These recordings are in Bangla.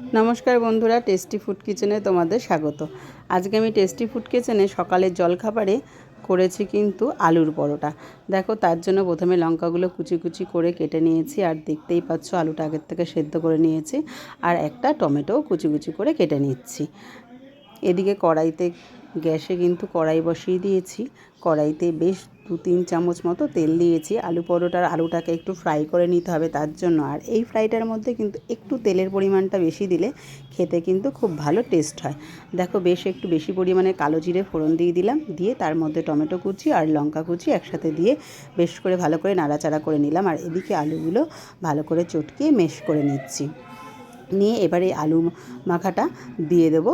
নমস্কার বন্ধুরা টেস্টি ফুড কিচেনে তোমাদের স্বাগত। আজকে আমি টেস্টি ফুড কিচেনে সকালের জলখাবারে করেছি কিন্তু আলুর পরোটা। দেখো, তার জন্য প্রথমে লঙ্কাগুলো কুচি কুচি করে কেটে নিয়েছি আর দেখতেই পাচ্ছ আলুটা আগের থেকে সেদ্ধ করে নিয়েছি। আর একটা টমেটো কুচি কুচি করে কেটে নিচ্ছি। এদিকে কড়াইতে গ্যাসে কিন্তু কড়াই বসিয়ে দিয়েছি। কড়াইতে বেশ দু তিন চামচ মতো তেল দিয়েছি। আলু পরোটার আলুটাকে একটু ফ্রাই করে নিতে হবে তার জন্য। আর এই ফ্রাইটার মধ্যে কিন্তু একটু তেলের পরিমাণটা বেশি দিলে খেতে কিন্তু খুব ভালো টেস্ট হয়। দেখো বেশ একটু বেশি পরিমাণে কালো জিরে ফোড়ন দিয়ে দিলাম। দিয়ে তার মধ্যে টমেটো কুচি আর লঙ্কা কুচি একসাথে দিয়ে বেশ করে ভালো করে নাড়াচাড়া করে নিলাম। আর এদিকে আলুগুলো ভালো করে চটকিয়ে মেশ করে নিচ্ছি। নিয়ে এবারে আলু মাখাটা দিয়ে দেবো।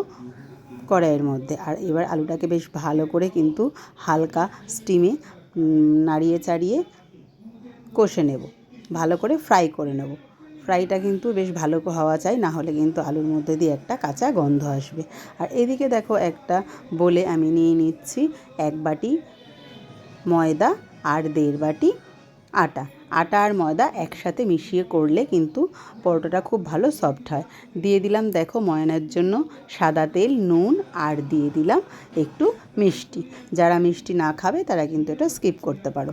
কড়াইয়ের মধ্যে। আর এবার আলুটাকে বেশ ভালো করে কিন্তু হালকা স্টিমে নাড়িয়ে চাড়িয়ে কষে নেব। ভালো করে ফ্রাই করে নেব। ফ্রাইটা কিন্তু বেশ ভালো হওয়া চাই, না হলে কিন্তু আলুর মধ্যে দিয়ে একটা কাঁচা গন্ধ আসবে। আর এদিকে দেখো একটা বলে আমি নিয়ে নিচ্ছি এক বাটি ময়দা আর দেড় বাটি আটা। আটা আর ময়দা একসাথে মিশিয়ে করলে কিন্তু পরোটাটা খুব ভালো সফট হয়। দিয়ে দিলাম দেখো ময়নার জন্য সাদা তেল, নুন আর দিয়ে দিলাম একটু মিষ্টি। যারা মিষ্টি না খাবে তারা কিন্তু এটা স্কিপ করতে পারো।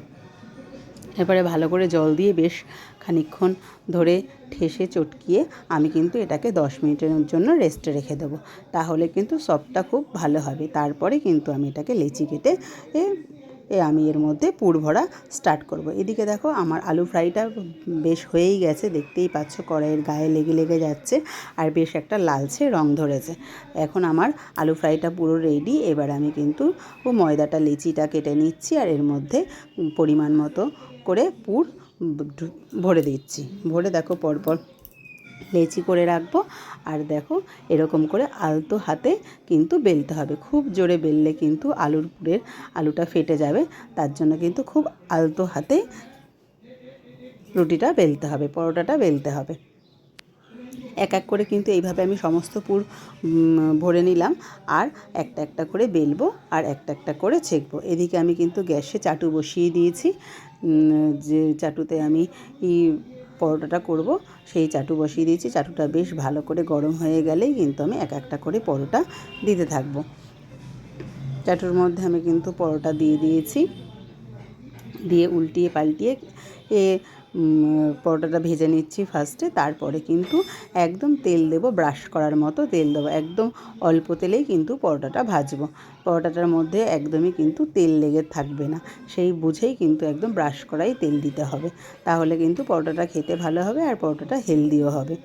এবারে ভালো করে জল দিয়ে বেশ খানিক্ষণ ধরে ঠেসে চটকিয়ে আমি কিন্তু এটাকে দশ মিনিটের জন্য রেস্টে রেখে দেবো। তাহলে কিন্তু সবটা খুব ভালো হবে। তারপরে কিন্তু আমি এটাকে লেচি কেটে এ আমি এর মধ্যে পুর ভরা স্টার্ট করব। এদিকে দেখো আমার আলু ফ্রাইটা বেশ হয়েই গেছে, দেখতেই পাচ্ছ কড়াইয়ের গায়ে লেগে লেগে যাচ্ছে আর বেশ একটা লালচে রং ধরেছে। এখন আমার আলু ফ্রাইটা পুরো রেডি এবার আমি কিন্তু ও ময়দাটা, লিচিটা কেটে নিচ্ছি আর এর মধ্যে পরিমাণ মতো করে পুর ভরে দিচ্ছি। ভরে দেখো পরপর লেচি করে রাখব। আর দেখো, এরকম করে আলতো হাতে কিন্তু বেলতে হবে। খুব জোরে বেললে কিন্তু আলুর পুরের আলুটা ফেটে যাবে। তার জন্য কিন্তু খুব আলতো হাতে রুটিটা বেলতে হবে, পরোটাটা বেলতে হবে। এক এক করে কিন্তু এইভাবে আমি সমস্ত পুর ভরে নিলাম। আর একটা একটা করে বেলবো আর একটা একটা করে ছেঁকবো। এদিকে আমি কিন্তু গ্যাসে চাটু বসিয়ে দিয়েছি। যে চাটুতে আমি পরোটাটা করব। সেই চাটু বসিয়ে দিয়েছি। চাটুটা বেশ ভালো করে গরম হয়ে গেলেই কিন্তু আমি এক একটা করে পরোটা দিতে থাকব। চাটুর মধ্যে আমি কিন্তু পরোটা দিয়ে দিয়েছি। দিয়ে উল্টিয়ে পাল্টিয়ে এ পরোটাটা ভেজে নিচ্ছি ফার্স্টে, তারপরে কিন্তু একদম তেল দেবো, ব্রাশ করার মতো তেল দেবো। একদম অল্প তেলেই কিন্তু পরোটাটা ভাজবো। পরোটাটার মধ্যে একদমই কিন্তু তেল লেগে থাকবে না। সেই বুঝেই কিন্তু একদম ব্রাশ করাই তেল দিতে হবে। তাহলে কিন্তু পরোটাটা খেতে ভালো হবে আর পরোটাটা হেলদিও হবে।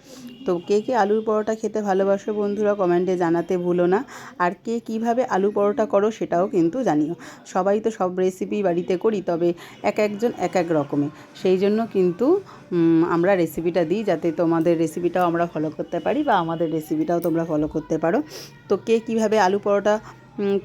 তো কে কে আলুর পরোটা খেতে ভালোবাসো বন্ধুরা কমেন্টে জানাতে ভুলো না। আর কে কীভাবে আলু পরোটা করো সেটাও কিন্তু জানিও। সবাই তো সব রেসিপি বাড়িতে করি, তবে এক একজন এক এক রকমের। সেই জন্য কিন্তু আমরা রেসিপিটা দিই যাতে তোমাদের রেসিপিটাও আমরা ফলো করতে পারি বা আমাদের রেসিপিটাও তোমরা ফলো করতে পারো। তো কে কীভাবে আলু পরোটা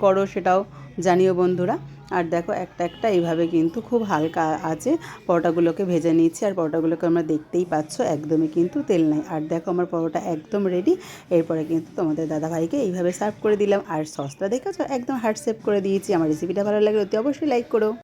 করো সেটাও জানিও বন্ধুরা। আর দেখো একটা একটা এইভাবে কিন্তু খুব হালকা আছে পরোটাগুলোকে ভেজে নিচ্ছি আর পরোটাগুলোকে আমরা দেখতেই পাচ্ছ একদমই কিন্তু তেল নেই। আর দেখো আমার পরোটা একদম রেডি এরপরে কিন্তু তোমাদের দাদাভাইকে এইভাবে সার্ভ করে দিলাম। আর সসটা দেখেছ? একদম হার্ট সেভ করে দিয়েছি। আমার রেসিপিটা ভালো লাগলে অতি অবশ্যই লাইক করো।